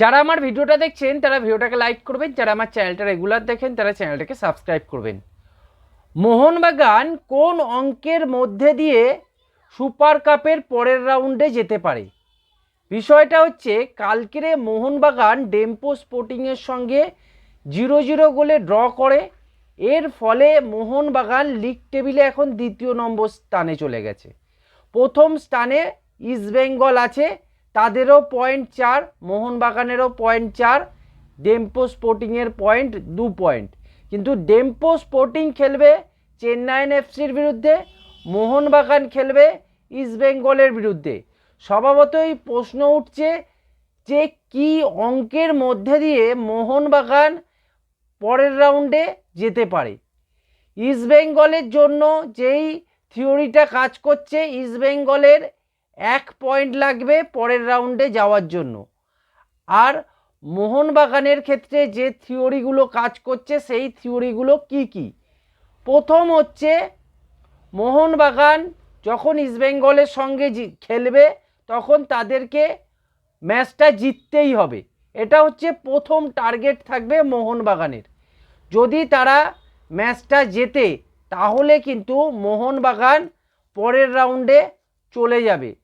যারা আমার ভিডিওটা দেখছেন, তারা ভিডিওটাকে লাইক করবেন। যারা আমার চ্যানেলটা রেগুলার দেখেন, তারা চ্যানেলটাকে সাবস্ক্রাইব করবেন। মোহনবাগান কোন অঙ্কের মধ্যে দিয়ে সুপার কাপের পরের রাউন্ডে যেতে পারে? বিষয়টা হচ্ছে, কালকের মোহনবাগান ডেম্পো স্পোর্টিংয়ের সঙ্গে জিরো জিরো গোলে ড্র করে। এর ফলে মোহনবাগান লিগ টেবিলে এখন দ্বিতীয় নম্বর স্থানে চলে গেছে। প্রথম স্থানে ইস্টবেঙ্গল আছে। তাদেরও পয়েন্ট চার, মোহনবাগানেরও পয়েন্ট চার ডেম্পো স্পোর্টিংয়ের পয়েন্ট দু পয়েন্ট কিন্তু ডেম্পো স্পোর্টিং খেলবে চেন্নাইন এফসির বিরুদ্ধে, মোহনবাগান খেলবে ইস্টবেঙ্গলের বিরুদ্ধে। স্বভাবতই প্রশ্ন উঠছে যে কি অঙ্কের মধ্যে দিয়ে মোহনবাগান পরের রাউন্ডে যেতে পারে। ইস্টবেঙ্গলের জন্য যেই থিওরিটা কাজ করছে ইস্টবেঙ্গলের এক পয়েন্ট লাগবে পরের রাউন্ডে যাওয়ার জন্য। আর মোহনবাগানের ক্ষেত্রে যে থিওরিগুলো কাজ করছে, সেই থিওরিগুলো কি কি? প্রথম হচ্ছে, মোহনবাগান যখন ইস্টবেঙ্গলের সঙ্গে খেলবে, তখন তাদেরকে ম্যাচটা জিততেই হবে। এটা হচ্ছে প্রথম টার্গেট থাকবে মোহনবাগানের। যদি তারা ম্যাচটা জেতে, তাহলে কিন্তু মোহনবাগান পরের রাউন্ডে চলে যাবে।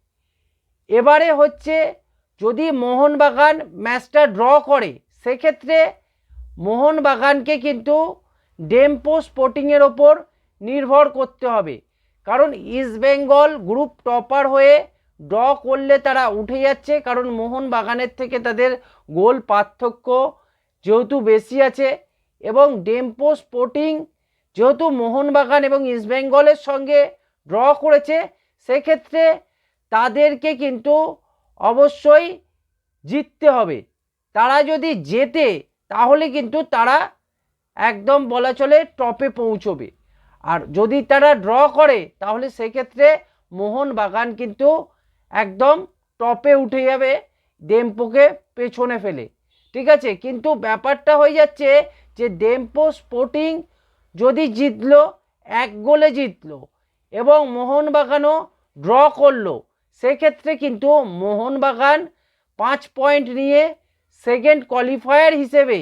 এবারে হচ্ছে যদি মোহনবাগান ম্যাচটা ড্র করে, সেক্ষেত্রে মোহনবাগানকে কিন্তু ডেম্পো স্পোর্টিংয়ের ওপর নির্ভর করতে হবে। কারণ ইস্টবেঙ্গল গ্রুপ টপার হয়ে ড্র করলে তারা উঠে যাচ্ছে, কারণ মোহনবাগানের থেকে তাদের গোল পার্থক্য যেহেতু বেশি আছে এবং ডেম্পো স্পোর্টিং যেহেতু মোহনবাগান এবং ইস্টবেঙ্গলের সঙ্গে ড্র করেছে, সেক্ষেত্রে তাদেরকে কিন্তু অবশ্যই জিততে হবে। তারা যদি জেতে, তাহলে কিন্তু তারা একদম বলা চলে টপে পৌঁছবে। আর যদি তারা ড্র করে, তাহলে সেক্ষেত্রে মোহনবাগান কিন্তু একদম টপে উঠে যাবে ডেম্পোকে পেছনে ফেলে। ঠিক আছে? কিন্তু ব্যাপারটা হয়ে যাচ্ছে যে ডেম্পো স্পোর্টিং যদি জিতলো, এক গোলে জিতলো এবং মোহনবাগানও ড্র করল সেক্ষেত্রে কিন্তু মোহনবাগান পাঁচ পয়েন্ট নিয়ে সেকেন্ড কোয়ালিফায়ার হিসেবে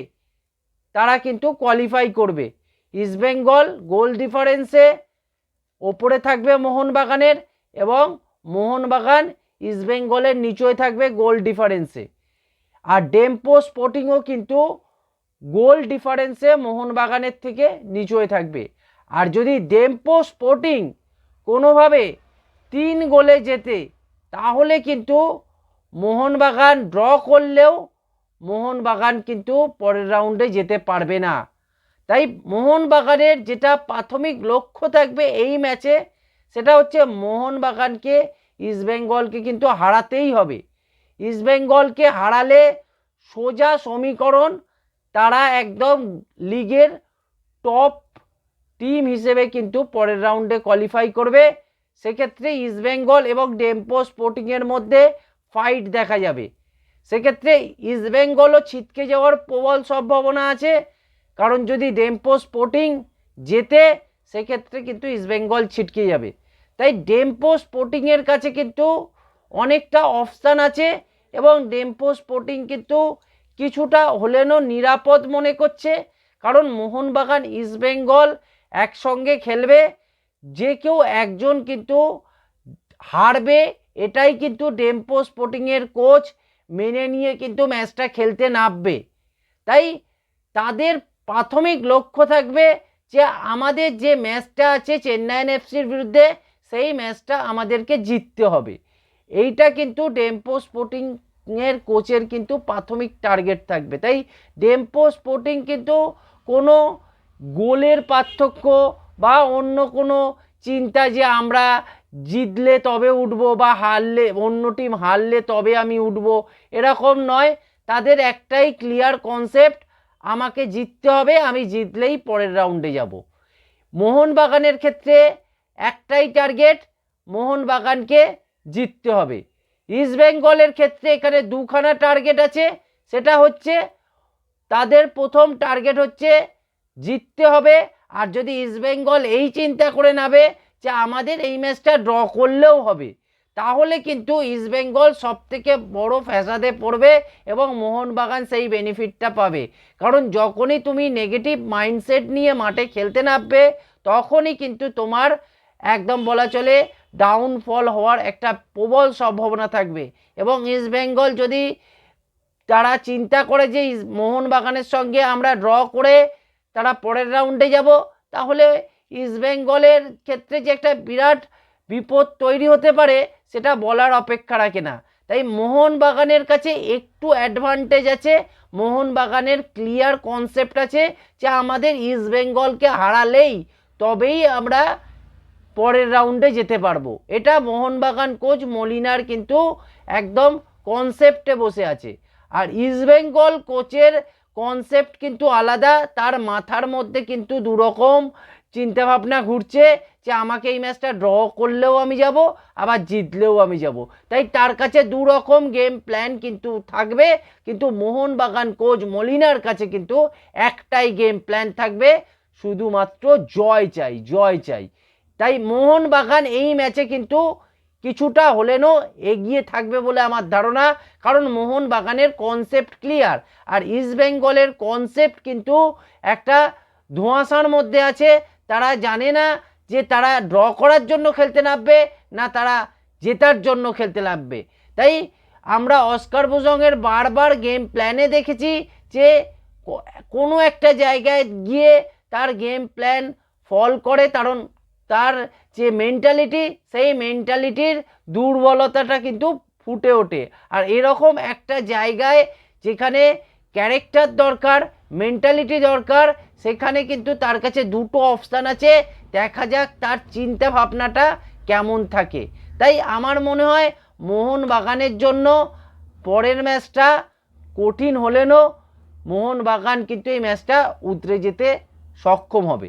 তারা কিন্তু কোয়ালিফাই করবে। ইস্টবেঙ্গল গোল ডিফারেন্সে ওপরে থাকবে মোহনবাগানের এবং মোহনবাগান ইস্টবেঙ্গলের নিচয়ে থাকবে গোল ডিফারেন্সে। আর ডেম্পো স্পোর্টিংও কিন্তু গোল ডিফারেন্সে মোহনবাগানের থেকে নিচয়ে থাকবে। আর যদি ডেম্পো স্পোর্টিং কোনোভাবে তিন গোলে যেতে তাহলে কিন্তু মোহনবাগান ড্র করলেও মোহনবাগান কিন্তু পরের রাউন্ডে যেতে পারবে না। তাই মোহনবাগানের যেটা প্রাথমিক লক্ষ্য থাকবে এই ম্যাচে সেটা হচ্ছে মোহনবাগানকে ইস্টবেঙ্গলকে কিন্তু হারাতেই হবে। ইস্টবেঙ্গলকে হারালে সোজা সমীকরণ তারা একদম লিগের টপ টিম হিসেবে কিন্তু পরের রাউন্ডে কোয়ালিফাই করবে। সেক্ষেত্রে ইস্টবেঙ্গল এবং ডেম্পো স্পোর্টিংয়ের মধ্যে ফাইট দেখা যাবে। সেক্ষেত্রে ইস্টবেঙ্গলও ছিটকে যাওয়ার প্রবল সম্ভাবনা আছে। কারণ যদি ডেম্পো স্পোর্টিং জেতে, সেক্ষেত্রে কিন্তু ইস্টবেঙ্গল ছিটকে যাবে। তাই ডেম্পো স্পোর্টিংয়ের কাছে কিন্তু অনেকটা অপশান আছে এবং ডেম্পো স্পোর্টিং কিন্তু কিছুটা হলেনও নিরাপদ মনে করছে। কারণ মোহনবাগান ইস্টবেঙ্গল একসঙ্গে খেলবে। যে কেউ একজন কিন্তু হারবে, এটাই কিন্তু ডেম্পো স্পোর্টিংয়ের কোচ মেনে নিয়ে কিন্তু ম্যাচটা খেলতে নামবে। তাই তাদের প্রাথমিক লক্ষ্য থাকবে যে আমাদের যে ম্যাচটা আছে চেন্নাইন এফসির বিরুদ্ধে, সেই ম্যাচটা আমাদেরকে জিততে হবে। এইটা কিন্তু ডেম্পো স্পোর্টিং এর কোচের কিন্তু প্রাথমিক টার্গেট থাকবে। তাই ডেম্পো স্পোর্টিং কিন্তু কোনো গোলের পার্থক্য বা অন্য কোনো চিন্তা যে আমরা জিতলে তবে উঠবো বা হারলে, অন্য টিম হারলে তবে আমি উঠবো, এরকম নয়। তাদের একটাই ক্লিয়ার কনসেপ্ট আমাকে জিততে হবে, আমি জিতলেই পরের রাউন্ডে যাব। মোহনবাগানের ক্ষেত্রে একটাই টার্গেট মোহনবাগানকে জিততে হবে। ইস্টবেঙ্গলের ক্ষেত্রে এখানে দুখানা টার্গেট আছে, সেটা হচ্ছে, তাদের প্রথম টার্গেট হচ্ছে, জিততে হবে আর যদি ইস্টবেঙ্গল এই চিন্তা করে নেবে যে আমাদের এই ম্যাচটা ড্র করলেও হবে, তাহলে কিন্তু ইস্টবেঙ্গল সব থেকে বড় ফ্যাসাদে পড়বে এবং মোহনবাগান সেই বেনিফিটটা পাবে। কারণ যখনই তুমি নেগেটিভ মাইন্ডসেট নিয়ে মাঠে খেলতে নামবে, তখনই কিন্তু তোমার একদম বলা চলে ডাউনফল হওয়ার একটা প্রবল সম্ভাবনা থাকবে। এবং ইস্টবেঙ্গল যদি তারা চিন্তা করে যে মোহনবাগানের সঙ্গে আমরা ড্র করে তারা পরের রাউন্ডে যাব। তাহলে ইস্টবেঙ্গলের ক্ষেত্রে যে একটা বিরাট বিপদ তৈরি হতে পারে, সেটা বলার অপেক্ষা রাখে না। তাই মোহনবাগানের কাছে একটু অ্যাডভান্টেজ আছে। মোহনবাগানের ক্লিয়ার কনসেপ্ট আছে যে আমাদের ইস্টবেঙ্গলকে হারালেই তবেই আমরা পরের রাউন্ডে যেতে পারব। এটা মোহনবাগান কোচ মলিনার কিন্তু একদম কনসেপ্টে বসে আছে। আর ইস্টবেঙ্গল কোচের কনসেপ্ট কিন্তু আলাদা, তার মাথার মধ্যে কিন্তু দুরকম চিন্তাভাবনা ঘুরছে যে আমাকে এই ম্যাচটা ড্র করলেও আমি যাব, আবার জিতলেও আমি যাব। তাই তার কাছে দু রকম গেম প্ল্যান কিন্তু থাকবে, কিন্তু মোহনবাগান কোচ মলিনার কাছে কিন্তু একটাই গেম প্ল্যান থাকবে, শুধুমাত্র জয় চাই জয় চাই। তাই মোহনবাগান এই ম্যাচে কিন্তু কিছুটা হলেনও এগিয়ে থাকবে বলে আমার ধারণা, কারণ মোহনবাগানের কনসেপ্ট ক্লিয়ার আর ইস্টবেঙ্গলের কনসেপ্ট কিন্তু একটা ধোঁয়াশার মধ্যে আছে। তারা জানে না যে তারা ড্র করার জন্য খেলতে নামবে না তারা জেতার জন্য খেলতে নামবে। তাই আমরা অস্কার বুজংয়ের বারবার গেম প্ল্যানে দেখেছি যে কোনো একটা জায়গায় গিয়ে তার গেম প্ল্যান ফল করে, কারণ তার যে মেন্টালিটি সেই মেন্টালিটির দুর্বলতাটা কিন্তু ফুটে ওঠে। আর এরকম একটা জায়গায় যেখানে ক্যারেক্টার দরকার মেন্টালিটি দরকার, সেখানে কিন্তু তার কাছে দুটো অপশান আছে। দেখা যাক তার চিন্তা ভাবনাটা কেমন থাকে। তাই আমার মনে হয় মোহনবাগানের জন্য পরের ম্যাচটা কঠিন হলেনও মোহনবাগান কিন্তু এই ম্যাচটা উতরে যেতে সক্ষম হবে।